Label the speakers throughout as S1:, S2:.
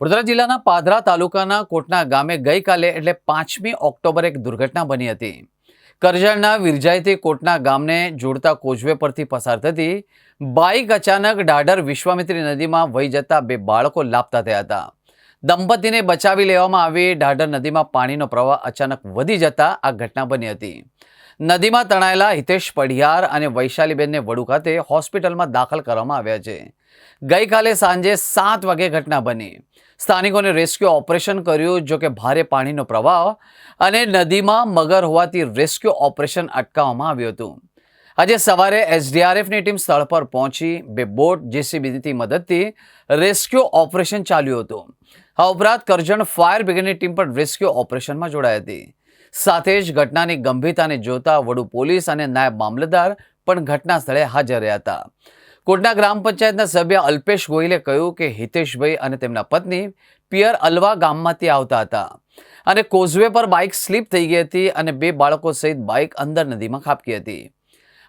S1: વડોદરા જિલ્લાના પાદરા તાલુકાના કોટના ગામે ગઈકાલે એટલે પાંચમી ઓક્ટોબર એક દુર્ઘટના બની હતી. કરજણના વિરજાઈથી કોટના ગામને જોડતા કોઝવે પરથી પસાર થતી બાઇક અચાનક ડાડર વિશ્વામિત્રી નદીમાં વહી જતા બે બાળકો લાપતા થયા હતા. દંપતીને બચાવી લેવામાં આવી. ઢાઢર નદીમાં પાણીનો પ્રવાહ અચાનક વધી જતા આ ઘટના બની હતી. નદીમાં તણાયેલા હિતેશ પઢિયાર અને વૈશાલીબેનને વડુ ખાતે હોસ્પિટલમાં દાખલ કરવામાં આવ્યા છે. ગઈકાલે સાંજે સાત વાગે ઘટના બની. સ્થાનિકોને રેસ્ક્યુ ઓપરેશન કર્યું, જો કે ભારે પાણીનો પ્રવાહ અને નદીમાં મગર હોવાથી રેસ્ક્યુ ઓપરેશન અટકાવવામાં આવ્યું હતું. આજે સવારે એસડીઆરએફની ટીમ સ્થળ પર પહોંચી, બે બોટ જેસીબીની મદદથી રેસ્ક્યુ ઓપરેશન ચાલ્યું હતું. આ ઉપરાંત કરજણ ફાયર બ્રિગેડની ટીમ પણ રેસ્ક્યુ ઓપરેશનમાં જોડાઈ હતી. સાથે જ ઘટનાની ગંભીરતાને જોતા વડુ પોલીસ અને નાયબ મામલતદાર પણ ઘટના સ્થળે હાજર રહ્યા હતા. કોટના ગ્રામ પંચાયતના સભ્ય અલ્પેશ ગોહિલે કહ્યું કે હિતેશભાઈ અને તેમના પત્ની પિયર અલવા ગામમાંથી આવતા હતા અને કોઝવે પર બાઇક સ્લીપ થઈ ગઈ હતી અને બે બાળકો સહિત બાઇક અંદર નદીમાં ખાબકી હતી.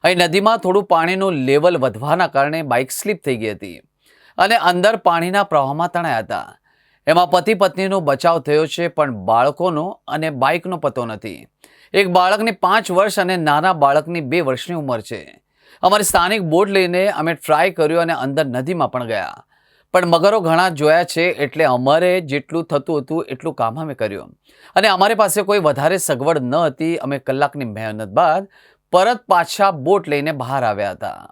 S1: અહીં નદીમાં થોડું પાણીનું લેવલ વધવાના કારણે બાઇક સ્લીપ થઈ ગઈ હતી અને અંદર પાણીના પ્રવાહમાં તણાયા હતા. એમાં પતિ પત્નીનો બચાવ થયો છે, પણ બાળકોનો અને બાઇકનો પતો નથી. એક બાળકની પાંચ વર્ષ અને નાના બાળકની બે વર્ષની ઉંમર છે. અમારી સ્થાનિક બોટ લઈને અમે ટ્રાય કર્યો અને અંદર નદીમાં પણ ગયા. પણ મગરો ઘણા જોયા છે, એટલે અમારે જેટલું થતું હતું એટલું કામ અમે કર્યું. અને અમારી પાસે કોઈ વધારે સગવડ ન હતી, અમે કલાકની મહેનત બાદ પરત પાછા બોટ લઈને બહાર આવ્યા હતા.